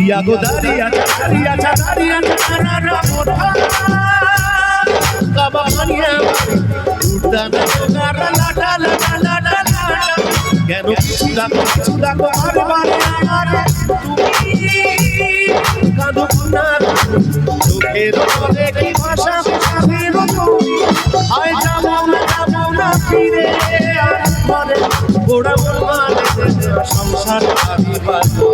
ইয়া গো দাঁড়িয়ে দাঁড়িয়ে দাঁড়িয়ে তারা মোটা কাবা মানিয়া উড়তা না গারা লাটা লাটা লাটা লাটা কেন কিছু ডাকো কিছু ডাকো, আর বারে আমারে তুমি কাঁদো না। চোখের জলে কি ভাষা ভাষাবের তুমি? আয় যাব না যাব না ফিরে। আর মনে গোড়া মানে সংসার আদিবার আয় যাব না যাব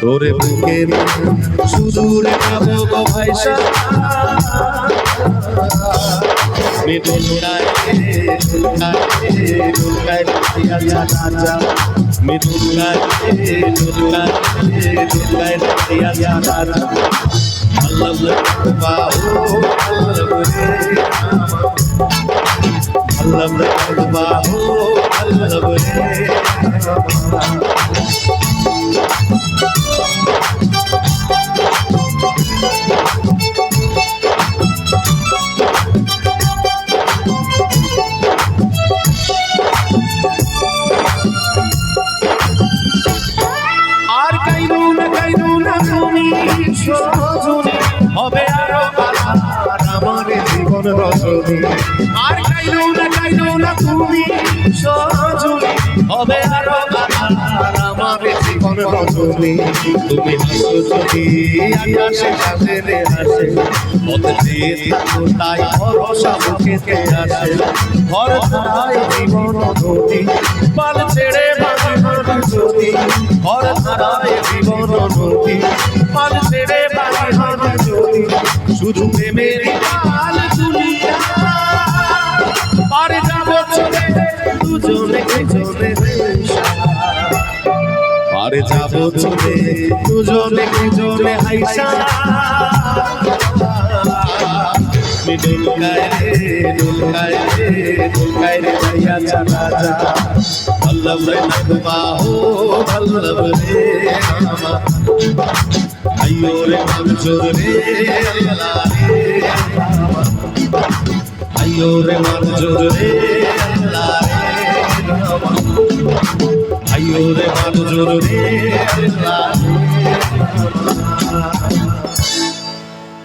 তোরে বুকে সুদূরে যাব গো ভাইসা। মিঠুন গায়ে আর কাইরু না কাইরু না তুমি সজনী হবে আরও আমার জীবন রজনী। আর কাইরু না কাইরু না তুমি সজনী। হবে আরও আমার জীবন রজনী। তুমি হাসো যদি আকাশে সাজে হাসে পথে থাকো তাই ভরসা বুকেতে আসে। ঘর ধারায় জীবন নদী পাল ছেড়ে যদি ঘর ধারায় জীবন শুধু প্রেমের পাল তুলিয়া পারে যাব চলে, দুজনে দুজনে পারে যাব চলে, দুজনে দুজনে হাইসা ডুলকায় রে ডুলকায় রে ডুলকায় রে মঞ্জুর আল্লাহ রে আইয়ো রে মঞ্জুর রে আল্লাহ রে আইয়ো রে মঞ্জুর রে।